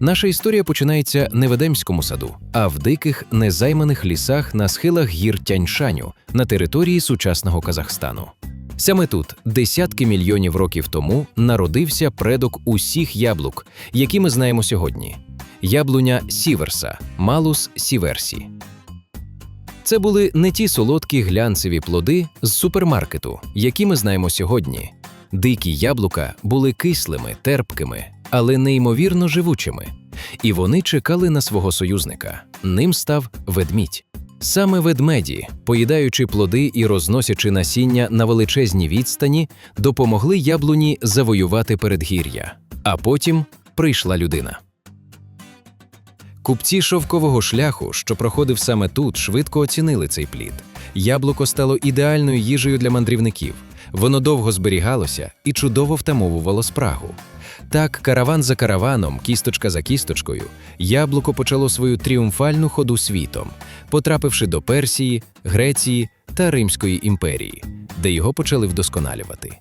Наша історія починається не в Едемському саду, а в диких незайманих лісах на схилах гір Тяньшаню на території сучасного Казахстану. Саме тут, десятки мільйонів років тому, народився предок усіх яблук, які ми знаємо сьогодні. Яблуня Сіверса, Малус сіверсі. Це були не ті солодкі глянцеві плоди з супермаркету, які ми знаємо сьогодні. Дикі яблука були кислими, терпкими, але неймовірно живучими. І вони чекали на свого союзника. Ним став ведмідь. Саме ведмеді, поїдаючи плоди і розносячи насіння на величезній відстані, допомогли яблуні завоювати передгір'я. А потім прийшла людина. Купці шовкового шляху, що проходив саме тут, швидко оцінили цей плід. Яблуко стало ідеальною їжею для мандрівників. Воно довго зберігалося і чудово втамовувало спрагу. Так, караван за караваном, кісточка за кісточкою, яблуко почало свою тріумфальну ходу світом, потрапивши до Персії, Греції та Римської імперії, де його почали вдосконалювати.